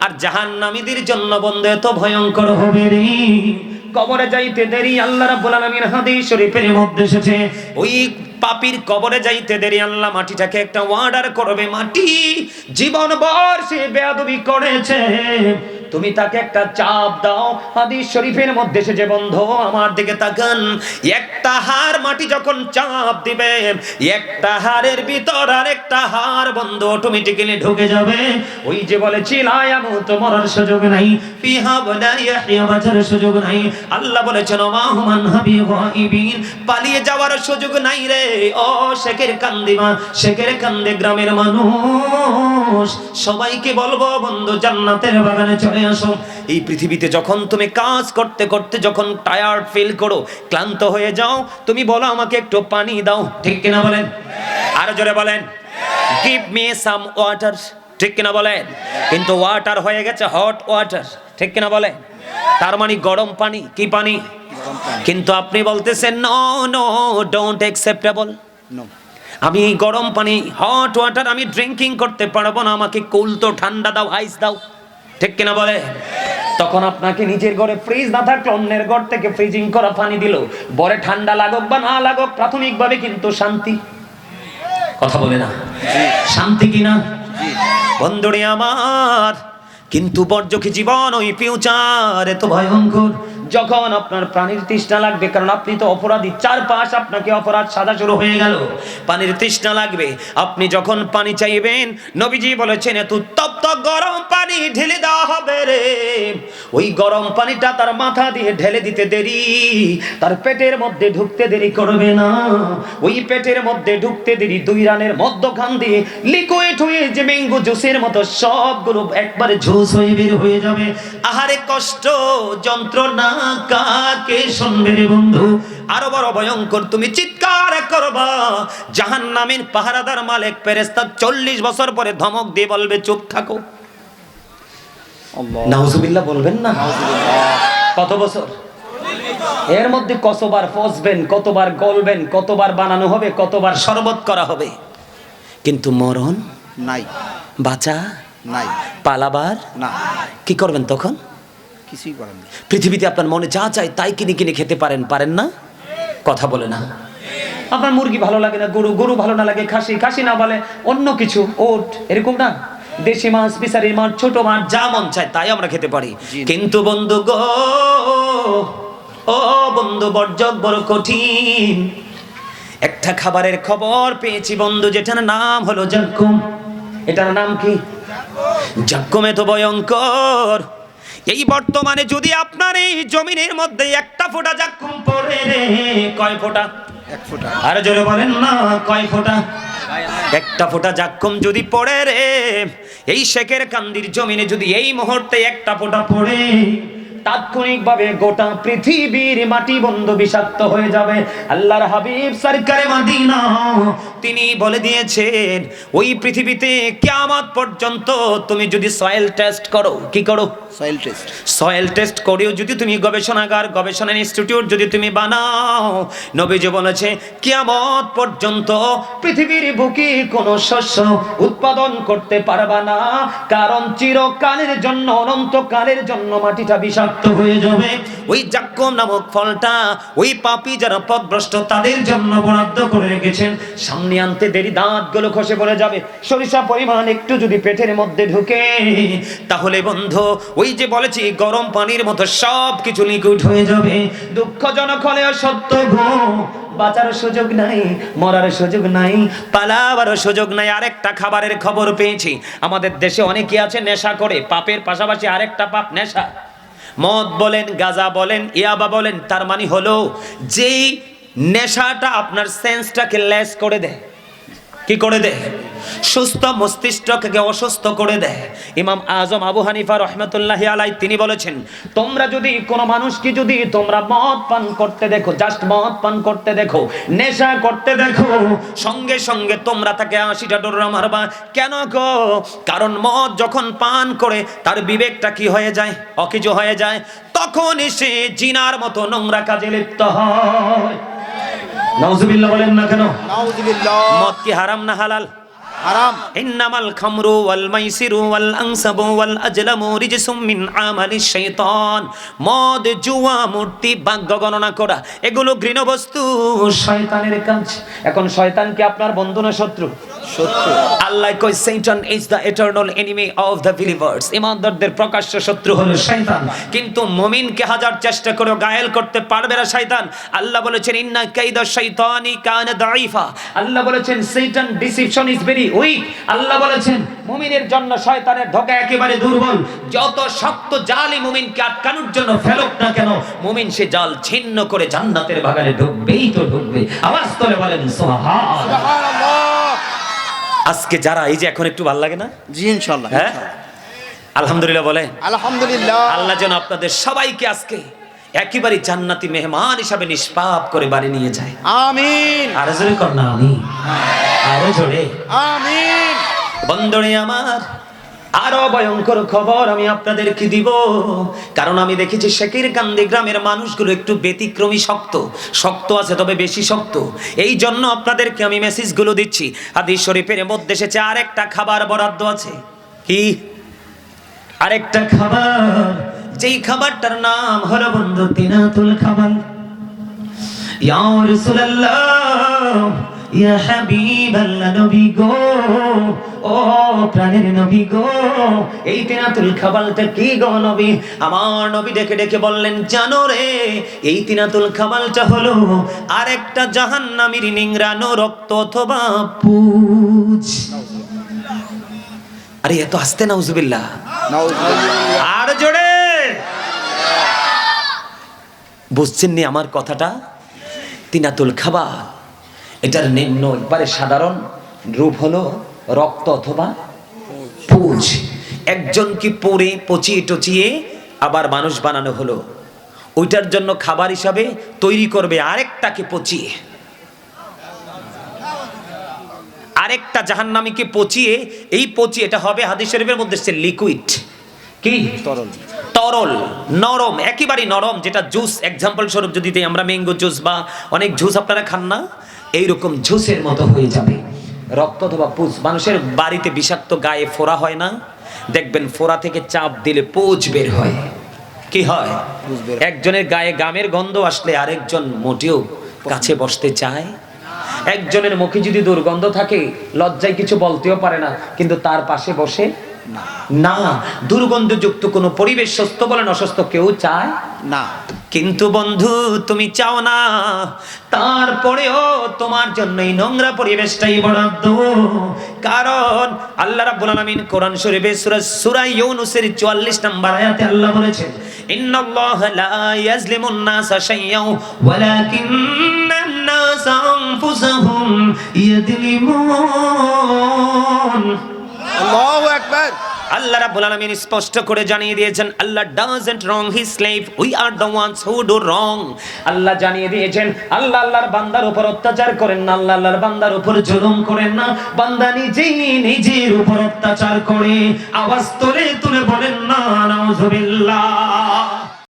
আর জাহান্নামীদের জন্য বন্ধ, এত ভয়ঙ্কর হবে রে। কবরে যাইতে দেরি, আল্লাহ রাব্বুল আলামিন হাদিস শরীফের মধ্যে এসেছে। ওই পাপীর কবরে যাইতে দেরি, আল্লাহ মাটিটাকে একটা অর্ডার করবে, মাটি জীবন ভর সে বেয়াদবি করেছে। তুমি তাকে একটা চাপ দাও। হাদিস শরীফের মধ্যে এসেছে, বন্ধু, আমার দিকে তাকান। একটা হার মাটি যখন চাপ দিবে, একটা হারের ভিতর আর একটা হার বন্ধ অটোমেটিক্যালি ঢুকে যাবে, ওই যে বলেছি লায়ামু তো মরার সুযোগ নাই। ফিহা বলা ইয়াহইয়া, বাঁচার সুযোগ নাই। আল্লাহ বলেছেন মা হুমান হাবি গাইবিন পালিয়ে যাওয়ার সুযোগ নাই রে। ও শেখের কান্দিমা শেখের কান্দে গ্রামের মানুষ। সবাইকে বলব, বন্ধু, জান্নাতের বাগানে চলে আসো। এই পৃথিবীতে যখন তুমি কাজ করতে করতে যখন টায়ার্ড ফিল করো ক্লান্ত হয়ে যাও তুমি বলো আমাকে একটু পানি দাও। ঠিক কিনা বলেন? আরও জোরে বলেন। গিভ মি সাম ওয়াটার ঠিক কিনা বলেন? কিন্তু ওয়াটার হয়ে গেছে হট ওয়াটার ঠিক কিনা বলেন? তার মানে গরম পানি। কি পানি? কিন্তু আপনি বলতেছেন no no don't acceptable no আমি গরম পানি হট ওয়াটার আমি ড্রিঙ্কিং করতে পারব না। আমাকে কুল তো ঠান্ডা দাও আইস দাও। ঠিক কিনা বলে? তখন আপনাকে নিজের ঘরে ফ্রিজ না থাকলে অন্যের ঘর থেকে ফ্রিজিং করা পানি দিল। বরে ঠান্ডা লাগক বা না লাগক প্রাথমিকভাবে কিন্তু শান্তি। কথা বলে না। শান্তি কিনা? বন্ধুরে আমার কিন্তু বর্জকে জীবন ওই ফিউচার এত ভয়ঙ্কর। যখন আপনার প্রাণীর তৃষ্ণা লাগবে, কারণ আপনি তো অপরাধী, চারপাশ আপনাকে অপরাধ সাদা শুরু হয়ে গেল। পানির তৃষ্ণা লাগবে। আপনি যখন পানি চাইবেন, নবীজি বলেছেন, এত তপ্ত গরম পানি ঢেলে দেওয়া হবে রে। ওই গরম পানিটা তার মাথা দিয়ে ঢেলে দিতে দেরি, তার পেটের মধ্যে ঢুকতে দেরি করবে না। ওই পেটের মধ্যে ঢুকতে দেরি, দুই রানের মধ্যখান দিয়ে লিকুইড হয়ে যে ম্যাঙ্গো জুসের মতো সবগুলো একবারে ঝুস হয়ে বের হয়ে যাবে। আহারে কষ্ট, যন্ত্রণা কাকে শুনবে রে বন্ধু? আরও বড় ভয়ঙ্কর তুমি চিৎকার করবা। জাহান নামের পাহারাদার মালিক ফেরেস্তা চল্লিশ বছর পরে ধমক দিয়ে বলবে চুপ থাকো। নাউজুবিল্লাহ বলবেন না? কত বছর? এর মধ্যে কতবার ফসবেন কতবার গলবেন কতবার বানানো হবে কতবার শরবত করা হবে? কিন্তু মরণ নাই। বাঁচা নাই। পালাবার না। কি করবেন তখন? কিছুই করেন পৃথিবীতে আপনার মনে যা চাই তাই কিনে কিনে খেতে পারেন পারেন না? কথা বলে না। আপনার মুরগি ভালো লাগে না গরু গরু ভালো না লাগে খাসি খাসি না বলে অন্য কিছু ওট এরকম না? দেশি মাছ বিচারি মাছ ছোট মাছ যা মন চায় তাই আমরা খেতে পারি। কিন্তু বন্ধু গো ও বন্ধু বর্জক বড় কঠিন। একটা খাবারের খবর পেয়েছি বন্ধু যেটার নাম হলো জাক্কুম এটার নাম কি? জাক্কুম এত ভয়ঙ্কর। এই বর্তমানে যদি আপনার এই জমিনের মধ্যে একটা ফোঁটা জাক্কুম পড়ে রে কয় ফোঁটা? এক ফোঁটা। আর জোরে বলেন না কয় ফোঁটা? একটা ফোঁটা জাক্কুম যদি পড়ে রে এই শেখের কান্দির জমিনে যদি এই মুহূর্তে একটা ফোঁটা পড়ে তাৎক্ষণিকভাবে গোটা পৃথিবীর মাটি বন্ধ বিষাক্ত হয়ে যাবে। আল্লাহর হাবিব সরকারে মাদিনা তিনি বলে দিয়েছেন ওই পৃথিবীতে কিয়ামত পর্যন্ত তুমি যদি সয়েল টেস্ট করো কি করো? সয়েল টেস্ট সয়েল টেস্ট করেও যদি তুমি গবেষণাগার গবেষণা ইনস্টিটিউট যদি তুমি বানাও নবীজি বলেছে কিয়ামত পর্যন্ত পৃথিবীর বুকে কোনো শস্য উৎপাদন করতে পারবা না কারণ চিরকালের জন্য অনন্তকালের জন্য মাটিটা বিষাক্ত হয়ে যাবে। ওই জাক্কম নামক ফলটা ওই পাপী যারা পথভ্রষ্ট তাদের জন্য বরাদ্দ করে রেখেছেন। সামনে আনতে দেরি, দাঁতগুলো খসে পড়ে যাবে। সরিষা পরিমাণ একটু যদি পেটের মধ্যে ঢুকে, তাহলে বন্ধু, ওই যে বলেছি, গরম পানির মতো সব কিছু লিকুইড হয়ে যাবে। দুঃখজনক হলেও সত্য গো, বাঁচার সুযোগ নাই, মরার সুযোগ নাই সুযোগ আরেকটা খাবারের খবর পেয়েছি। আমাদের দেশে আছে নেশা করে, পাপের পাশাপাশি আরেকটা পাপ নেশা। মদ বলেন, গাজা বলেন, ইয়াবা বলেন, তার মানে হলো, যেই নেশাটা আপনার সেন্সটাকে লেস করে দেয়। কি করে দেয়? সুস্থ মস্তিষ্ককে অসুস্থ করে দেয়। ইমাম আজম আবু হানিফা রহমতুল্লাহ আলাই তিনি বলেছেন, তোমরা যদি কোনো মানুষকে যদি তোমরা মদ পান করতে দেখো জাস্ট মদ পান করতে দেখো, নেশা করতে দেখো, সঙ্গে সঙ্গে তোমরা তাকে আশিটা ডোরা মারবা। কেন গো? কারণ মদ যখন পান করে, তার বিবেকটা কি হয়ে যায়? অকিজু হয়ে যায়। তখন সে জিনার মতো নোংরা কাজে লিপ্ত হয়। নওজুবিল্লাহ বলেন না কেন? নাউজুবিল্লাহ। মদ কি হারাম না হালাল? হারাম। ইন্নামাল খামরু ওয়াল মাইসিরু ওয়াল আনসাবু ওয়াল আজলামু রিজসুম মিন আমালিশ শাইতান। মদ জুয়া মূর্তি ভাগ্য গণনা করা এগুলো ঘৃণ বস্তু শয়তানের কাজ। এখন শয়তান কি আপনার বন্ধু না শত্রু? আল্লাহ কই ইজ এনিমি অফ বিলিভার্স ইমানদারদের প্রকাশ্য শত্রু হলো শয়তান। কিন্তু মুমিনকে হাজার চেষ্টা করেও গায়েল করতে পারবে না শয়তান। আল্লাহ বলেছেন, ইন্না কাইদা শাইতানি কানা আল্লাহ বলেছেন ডিসিপশন ইজ ভেরি উইক আল্লাহ বলেছেন, মুমিনের জন্য শয়তানের ধোঁকা একেবারে দুর্বল। যত শক্ত জালি মুমিনকে আটকানোর জন্য না কেন, মুমিন সে জাল ছিন্ন করে জান্নাতের বাগানে ঢুকবেই তো ঢুকবে। আওয়াজ বলেন, সুবহান আজকে যারা এই যে এখন একটু ভালো লাগে না? জি ইনশাল্লাহ হ্যাঁ? আলহামদুলিল্লাহ বলে আলহামদুলিল্লাহ। আল্লাহ যেন আপনাদের সবাইকে আজকে একেবারে জান্নাতি মেহমান হিসাবে নিষ্পাপ করে বাড়ি নিয়ে যায়। আমিন। আরও জোরে কর না আমি। আরও জোরে। আমিন। বন্দরে আমার আরও ভয়ঙ্কর খবর আমি আপনাদেরকে দিব। কারণ আমি দেখেছি শেকির কান্দি গ্রামের মানুষগুলো একটু ব্যতিক্রমী শক্ত। শক্ত আছে, তবে বেশি শক্ত। এই জন্য আপনাদেরকে আমি মেসেজগুলো দিচ্ছি। হাদিস শরীফের মধ্যে এসেছে, আরেকটা খাবার বরাদ্দ আছে। কি? আরেকটা খাবার। যেই খাবারটার নাম হলো বন্ধু তিনাতুল খাবার ইয়া রাসূলুল্লাহ ইয়া হাবিবাল্লাহ নবী গো ও প্রাণের নবী গো এই তিনাতুল খাবালটা কি গো নবী? আমার নবী ডেকে ডেকে বললেন জানো রে এই তিনাতুল খাবালটা হলো আরেকটা জাহান্নামীর নিংরানো রক্ত অথবা পুজ। আরে এত আসতে নাউজুবিল্লাহ। নাউজুবিল্লাহ। আর জোরে। বুঝছেন নি আমার কথাটা? তিনাতুল খাবার এটার নিম্ন একবারে সাধারণ রূপ হলো রক্ত অথবা পুজ। একজনকে পরে পচিয়ে টচিয়ে আবার মানুষ বানানো হলো? ওইটার জন্য খাবার হিসাবে তৈরি করবে আরেকটাকে পচিয়ে আরেকটা জাহান্নামীকে পচিয়ে এই পচিয়ে এটা হবে হাদিস শরীফের মধ্যে সে লিকুইড কি? তরল। তরল নরম একেবারে নরম যেটা জুস এক্সাম্পল স্বরূপ যদি দিই আমরা ম্যাঙ্গো জুস বা অনেক জুস আপনারা খান না? এইরকম জুসের মতো হয়ে যাবে। রক্ত অথবা পুজ মানুষের বাড়িতে বিষাক্ত গায়ে ফোড়া হয় না। দেখবেন ফোড়া থেকে চাপ দিলে পুজ বের হয়। কি হয়। একজনের গায়ে গামের গন্ধ আসলে আরেকজন মোটেও কাছে বসতে চায়। একজনের মুখে যদি দুর্গন্ধ থাকে লজ্জায় কিছু বলতেও পারে না কিন্তু তার পাশে বসে না। দুর্গন্ধযুক্ত কোনো পরিবেশ সুস্থ বলেন অসুস্থ কেউ চায়? না। কিন্তু বন্ধু, তুমি চাও না। তারপরেও তোমার জন্য এই নোংরা পরিবেশটাই বরাদ্দ। কারণ আল্লাহ রাব্বুল আলামিন কোরআন শরীফে সূরা সূরা ইউনূসের 44 নম্বর আয়াতে আল্লাহ বলেছেন, ইন্নাল্লাহা লা ইয়াজলিমুন নাসা শাইয়্যাও ওয়ালাকিন্নান নাসা আনফুসাহুম ইয়াজলিমুন। আল্লাহু আকবার। আল্লাহ রাব্বুল আলামিন স্পষ্ট করে জানিয়ে দিয়েছেন, Allah doesn't wrong he slave we are the ones who do wrong আল্লাহ জানিয়ে দিয়েছেন, আল্লাহ আল্লাহর বান্দার উপর অত্যাচার করেন না, আল্লাহ আল্লাহর বান্দার উপর জুলুম করেন না, বান্দা নিজেই নিজের উপর অত্যাচার করে। আওয়াজ তোলে তুলে বলেন, না, নাউজুবিল্লাহ।